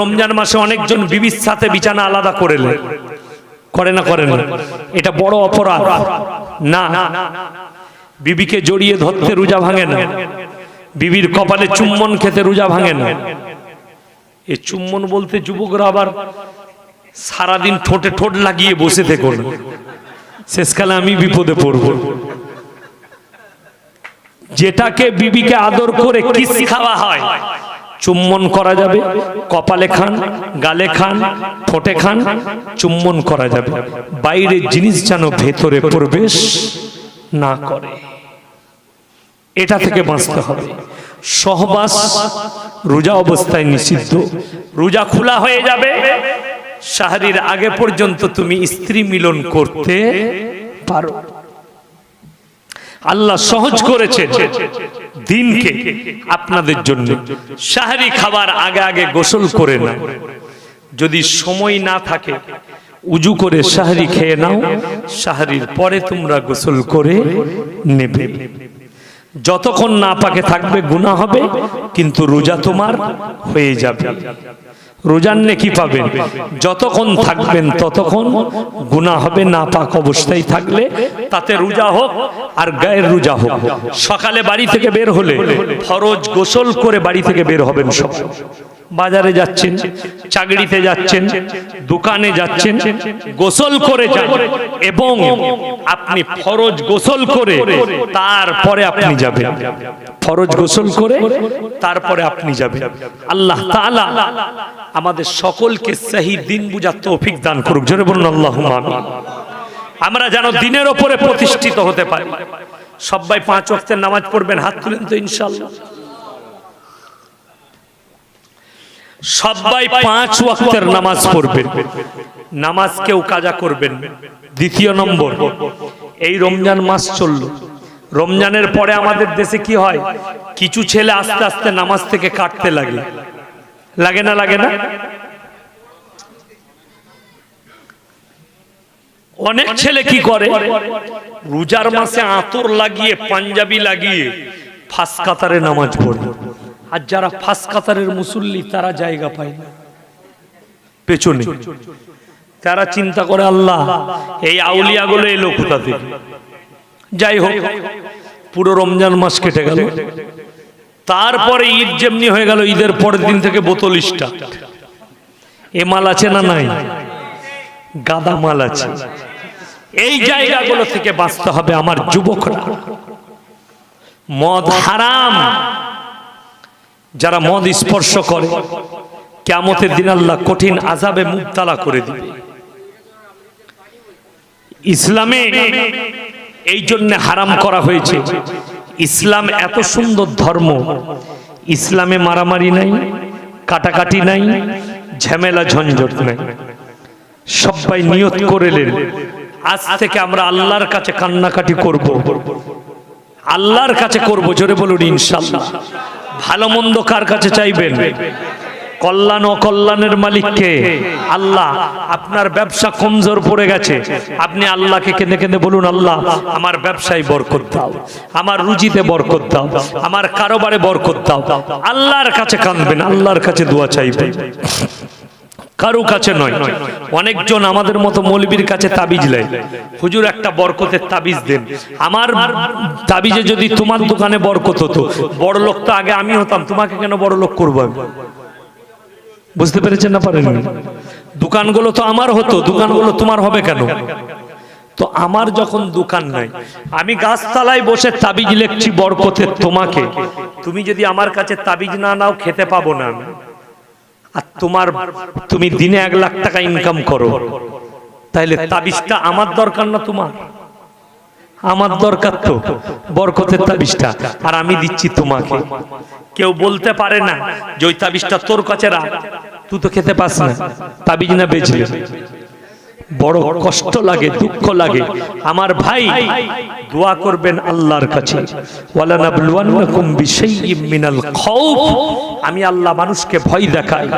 রমজান মাসে অনেকজন বিবির সাথে বিছানা আলাদা করে করে না করে না? এটা বড় অপরাধ। না বিবিকে জড়িয়ে ধরতে রোজা ভাঙে না। বিবির কপালে চুম্বন খেতে রোজা ভাঙে না। এ চুম্বন বলতে যুবকরা আবার সারাদিন ঠোঁটে ঠোঁট লাগিয়ে বসে থেকো শেষকালে আমি বিপদে পড়ব। যেটাকে বিবিকে আদর করে কিস খাওয়া হয় চুম্বন করা যাবে, কপালে খান, গালে খান, ঠোঁটে খান, চুম্বন করা যাবে। বাইরের জিনিস যেন ভেতরে প্রবেশ না করে। এটা থেকে বাঁচতে হবে। সহবাস রোজা অবস্থায় নিষিদ্ধ। রোজা খোলা হয়ে যাবে। সাহারির আগে পর্যন্ত তুমি স্ত্রী মিলন করতে পারো। আল্লাহ সহজ করেছে দিনকে আপনাদের জন্য। শাহরি খাবার আগে আগে গোসল করে না যদি সময় না থাকে, উজু করে শাহরি খেয়ে নাও। শাহরির পরে তোমরা গোসল করে নেবে। যতক্ষণ না পাকে থাকবে গুণা হবে, কিন্তু রোজা তোমার হয়ে যাবে। রোজার নেকি পাবেন। যতক্ষণ থাকবেন ততক্ষণ গুণা হবে না পাক অবস্থায় থাকলে তাতে রোজা হোক আর গায়ের রোজা হোক। সকালে বাড়ি থেকে বের হলে ফরজ গোসল করে বাড়ি থেকে বের হবেন সব। বাজারে যাচ্ছেন, চাকরিতে যাচ্ছেন, দোকানে যাচ্ছেন, গোসল করে যান এবং আপনি ফরজ গোসল করে তারপরে আপনি যাবেন। ফরজ গোসল করে তারপরে আপনি যাবেন। আল্লাহ তাআলা আমাদের সকলকে সহি দিন বুঝার তৌফিক দান করুক। জোরে বলুন আল্লাহ আমরা যেন দিনের ওপরে প্রতিষ্ঠিত হতে পারি। সবাই পাঁচ ওয়াক্তের নামাজ পড়বেন, হাত তুলেন তো ইনশাল্লাহ সবাই পাঁচ ওয়াক্তের নামাজ পড়বেন। নামাজ কেউ কাজা করবেন। দ্বিতীয় নম্বর এই রমজান মাস চলল। রমজানের পরে আমাদের দেশে কি হয়? কিছু ছেলে আস্তে আস্তে নামাজ থেকে কাটতে লাগে। লাগে না লাগে না? অনেক ছেলে কি করে? রোজার মাসে আতর লাগিয়ে পাঞ্জাবি লাগিয়ে ফাঁস কাতারে নামাজ পড়ে। আর যারা ফাঁস কাতারের মুসল্লি, তারা জায়গা পায় না। পেছনে। তারা চিন্তা করে, আল্লাহ, এই আউলিয়াগুলো এলো কোথা থেকে? যাই হোক, পুরো রমজান মাস কেটে গেল। তারপরে ঈদ যেমনি হয়ে গেল, ঈদের পরের দিন থেকে বোতল স্টার্ট। এ মাল আছে না নাই? গাদা মাল আছে। এই জায়গাগুলো থেকে বাঁচতে হবে আমার যুবকরা। মদ হারাম। যারা মদ স্পর্শ করে কেমতের দিন আল্লাহ কঠিন আজাবে মুক্তালা করে দিবে। ইসলামে এই জন্য হারাম করা হয়েছে। ইসলাম এত সুন্দর ধর্ম। ইসলামে মারামারি নাই, কাটাকাটি নাই, ঝামেলা ঝঞ্ঝট নাই। সবাই নিয়ত করে করেলেন আজ থেকে আমরা আল্লাহর কাছে কান্নাকাটি করব। আল্লাহর কাছে করব, জোরে বলুন ইনশাল্লাহ। ভালো মন্দ কার কাছে চাইবেন? কল্যাণ অকল্যাণের কল্যাণের মালিককে। আল্লাহ, আপনার ব্যবসা কমজোর পড়ে গেছে। আপনি আল্লাহকে কেঁদে কেঁদে বলুন, আল্লাহ, আমার ব্যবসায় বরকত দাও, আমার রুজিতে বরকত দাও, আমার কারোবারে বরকত দাও। আল্লাহর কাছে কাঁদবেন, আল্লাহর কাছে দোয়া চাইবেন। কারও কাছে নয়। অনেকজন আমাদের মতো মৌলবীর কাছে তাবিজ লেয় হুজুর, একটা বরকতের তাবিজ দেন। আমার তাবিজে যদি তোমার দোকানে বরকত হতো, বড় লোক তো আগে আমি হতাম, তোমাকে কেন বড় লোক করব আমি? বুঝতে পেরেছেন না পারেন দোকানগুলো তো আমার হতো, দোকানগুলো তোমার হবে কেন? তো আমার যখন দোকান নাই, আমি গাছতলায় বসে তাবিজ লেখছি বরকতের তোমাকে। তুমি যদি আমার কাছে তাবিজ না নাও, খেতে পাবো না আমি। আর তোমার তুমি দিনে এক লাখ টাকা ইনকাম করো। তাইলে তাবিজটা আমার দরকার না তোমার? আমার দরকার তো বরকতের তাবিজটা, আর আমি দিচ্ছি তোমাকে। কেউ বলতে পারে না যে ওই তাবিজটা তোর কাছে রাখ। তুই তো খেতে পাস না। তাবিজ না বেচলে। বড় কষ্ট লাগে, দুঃখ লাগে। আমার ভাই দোয়া করবেন আল্লাহর কাছে। আমি আল্লাহ মানুষকে ভয় দেখাই।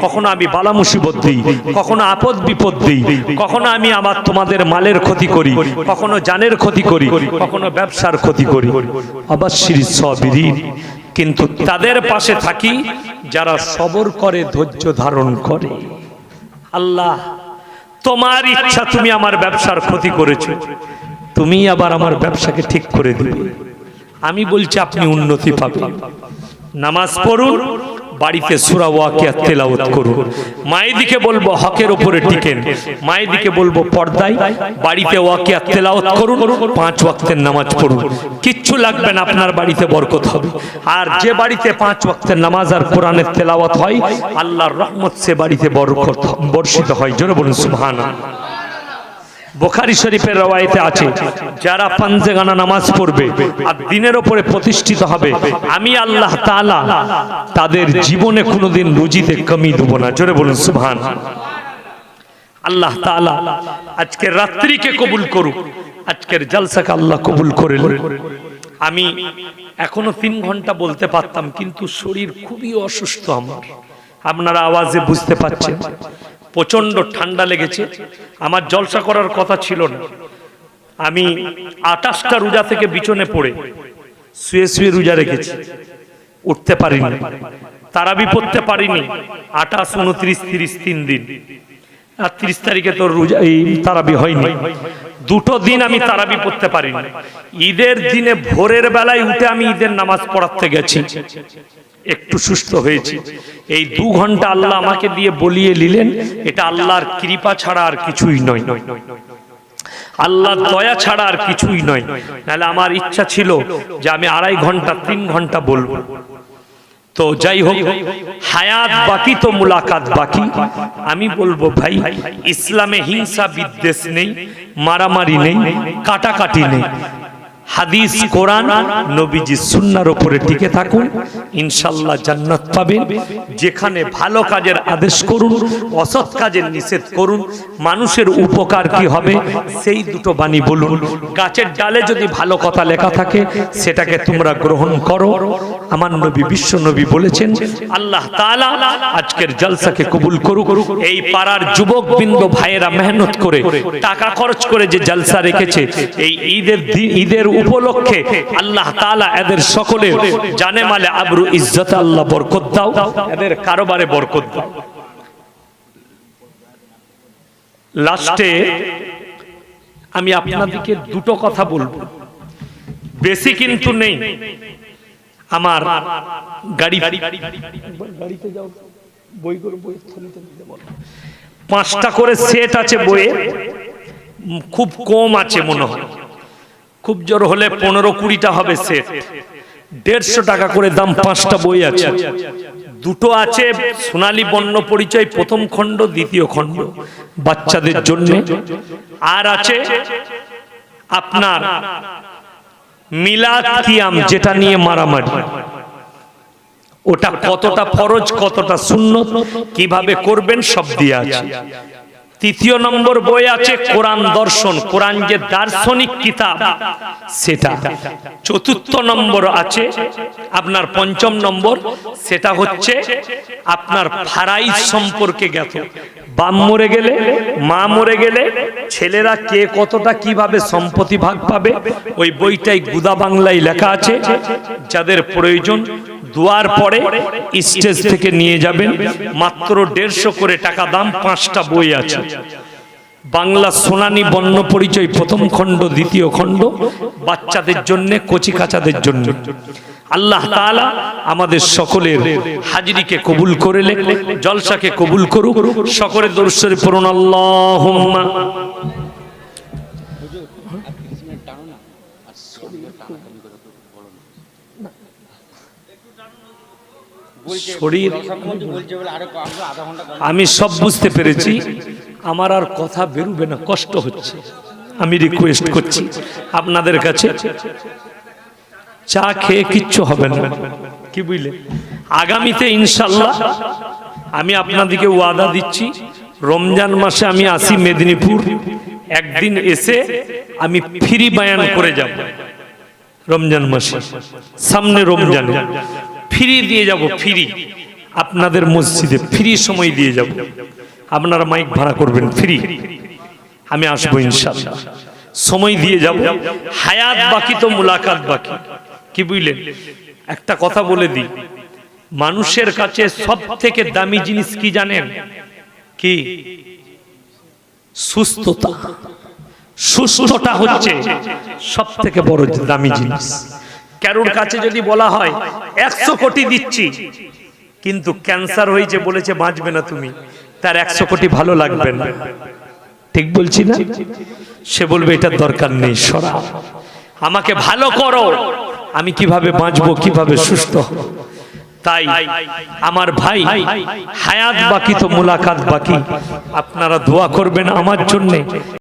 কখনো আমি বালা মুসিবত দিই, কখনো আপদ বিপদ দিই, কখনো আমি আমার তোমাদের মালের ক্ষতি করি, কখনো জানের ক্ষতি করি, কখনো ব্যবসার ক্ষতি করি। অবাশশিরিস সাবিরিন। কিন্তু তাদের পাশে থাকি যারা সবর করে, ধৈর্য ধারণ করে। আল্লাহ, তোমার ইচ্ছা তুমি আমার ব্যবসার ক্ষতি করেছ। তুমি আবার আমার ব্যবসাকে ঠিক করে দিবে। আমি বলছি আপনি উন্নতি পাবেন। নামাজ পড়ুন বাড়িতে সুরা ওয়াকিয়া তেলাওয়াত করুন। মায়েদিকে বলব হকের উপরে টিকেন। মায়েদিকে বলব পর্দায় বাড়িতে ওয়াকিয়া তেলাওয়াত করুন, পাঁচ ওয়াক্তের নামাজ পড়ুন। কিচ্ছু লাগবে না, আপনার বাড়িতে বরকত হবে। আর যে বাড়িতে পাঁচ ওয়াক্তের নামাজ আর কোরআনের তেলাওয়াত হয়, আল্লাহর রহমত সে বাড়িতে বরকত বর্ষিত হয়। জোরে বলুন, সুবহানাল্লাহ। বোখারি শরীফের রওয়ায়েতে আছে, যারা পাঞ্জেগানা নামাজ পড়বে আর দিনের ওপরে প্রতিষ্ঠিত হবে, আমি আল্লাহ তাআলা তাদের জীবনে কোনোদিন রুজিতে কমি দেব না। জোরে বলুন, সুবহান। আল্লাহ তাআলা আজকের রাত্রিকে কবুল করুক, আজকের জলসাকে আল্লাহ কবুল করে আমি এখনও তিন ঘণ্টা বলতে পারতাম, কিন্তু শরীর খুবই অসুস্থ আমার। আপনারা আওয়াজে বুঝতে পাচ্ছেন প্রচণ্ড ঠান্ডা লেগেছে। আমার জলসা করার কথা ছিল না। আমি আটাশটা রোজা থেকে বিছনে পড়ে শুয়ে শুয়ে রোজা রেখেছি। উঠতে পারিনি। তারাবি পড়তে পারিনি। আঠাশ উনত্রিশ, তিরিশ, তিন দিন। আর তিরিশ তারিখে তোর রোজা এই তারাবি হয়নি। দুটো দিন আমি তারাবি পড়তে পারিনি। ঈদের দিনে ভোরের বেলায় উঠে আমি ঈদের নামাজ পড়াতে গেছি। একটু সুস্থ হয়েছি। এই দু ঘণ্টা আল্লাহ আমাকে দিয়ে বলিয়ে নিলেন এটা আল্লাহর কৃপা ছাড়া আর কিছুই নয়। আল্লাহর দয়া ছাড়া আর কিছুই নয়। নাহলে আমার ইচ্ছা ছিল যে আমি আড়াই ঘণ্টা, তিন ঘণ্টা বলব। তো যাই হোক, হায়াত বাকি তো মুলাকাত বাকি। আমি বলব ভাই, ইসলামে হিংসা বিদ্বেষ নেই, মারামারি নেই, কাটাকাটি নেই। হাদিস, কোরআন, নবীজি সুন্নার উপরে টিকে থাকুন। ইনশাল্লাহ জান্নাত পাবেন। যেখানে ভালো কাজের আদেশ করুন, অসৎ কাজের নিষেধ করুন, মানুষের উপকার কি হবে, সেই দুটো বাণী বলুন। গাছের ডালে যদি ভালো কথা লেখা থাকে, সেটাকে তোমরা গ্রহণ করো। আমার নবী, বিশ্ব নবী বলেছেন, আল্লাহ তাআলা আজকের জলসাকে কবুল করুক। এই পাড়ার যুবক বৃন্দ ভাইয়েরা মেহনত করে, টাকা খরচ করে যে জলসা রেখেছে, এই ঈদের ঈদের উপলক্ষে আল্লাহ তাআলা এদের সকলের জানে মালে আবরু ইজ্জত আল্লাহ বরকত দাও এদের কারোবারে বরকত দাও। লাস্টে আমি আপনাদেরকে দুটো কথা বলব। বেশি কিন্তু নেই। আমার গাড়ি গাড়িতে যাও বই করে বই পাঁচটা করে সেট আছে বইয়ে। খুব কম আছে মনে হয়। খুব জোর হলে পনেরো কুড়িটা হবে সেট দেড়শো টাকা করে দাম পাঁচটা বই আছে। দুটো আছে সোনালী বন্য পরিচয়, প্রথম খণ্ড, দ্বিতীয় খণ্ড, বাচ্চাদের জন্য। আর আছে আপনার মিলাদ কিয়াম, যেটা নিয়ে মারামারি। ওটা কতটা ফরজ, কতটা শূন্য কীভাবে করবেন সব দিয়ে আছে। তৃতীয় নম্বর বই আছে কোরআন দর্শন, কোরআন যে দার্শনিক কিতাব, সেটা। চতুর্থ নম্বর আছে আপনার পঞ্চম নম্বর, সেটা হচ্ছে আপনার ফারাইজ সম্পর্কে জ্ঞাত। বাম মরে গেলে, মা মরে গেলে, ছেলেরা কে কতটা কীভাবে সম্পত্তি ভাগ পাবে, ওই বইটাই গুদা বাংলায় লেখা আছে। যাদের প্রয়োজন দুয়ার পরে স্টেজ থেকে নিয়ে যাবেন মাত্র দেড়শো করে টাকা দাম পাঁচটা বই আছে। বাংলা সোনানি বন্য পরিচয় প্রথম খণ্ড দ্বিতীয় খণ্ড বাচ্চাদের জন্য কচি কাচাদের জন্য। আল্লাহ তাআলা আমাদের সকলের হাজিরিকে কবুল করে জলসাকে কবুল করুক সকলের দর্শরে পড়ুন আল্লাহুম্মা। শরীর আমি সব বুঝতে পেরেছি। আমার আর কথা বেরোবে না কষ্ট হচ্ছে। আমি রিকোয়েস্ট করছি আপনাদের কাছে। চা খেয়ে কিচ্ছু হবে না। কি বুঝলে? আগামীতে ইনশাল্লাহ আমি আপনাদেরকে ওয়াদা দিচ্ছি রমজান মাসে আমি আসি মেদিনীপুর। একদিন এসে আমি ফ্রি বায়ান করে যাব। রমজান মাসে সামনে রমজান। ফ্রি দিয়ে যাব, ফ্রি। আপনাদের মসজিদে ফ্রি সময় দিয়ে যাব। আপনারা মাইক ভাড়া করবেন, ফ্রি। আমি আসব ইনশাল্লাহ সময় দিয়ে যাব। হায়াত বাকি তো মুলাকাত বাকি। কি বুঝলেন? একটা কথা বলে দিই। মানুষের কাছে সব থেকে দামি জিনিস কি জানেন? কি? সুস্থতা। সুস্থতা হচ্ছে সব থেকে বড় দামি জিনিস। কারোর কাছে যদি বলা হয়, একশো কোটি দিচ্ছি। কিন্তু ক্যান্সার হয়েছে বলেছে, বাঁচবে না তুমি, তার একশো কোটি ভালো লাগবে না। ঠিক বলছি না? সে বলবে, এটার দরকার নেই, সরা। আমাকে ভালো করো। আমি কীভাবে বাঁচবো, কীভাবে সুস্থ তাই আমার ভাই, হায়াত বাকি তো মুলাকাত বাকি। আপনারা দোয়া করবেন আমার জন্যে।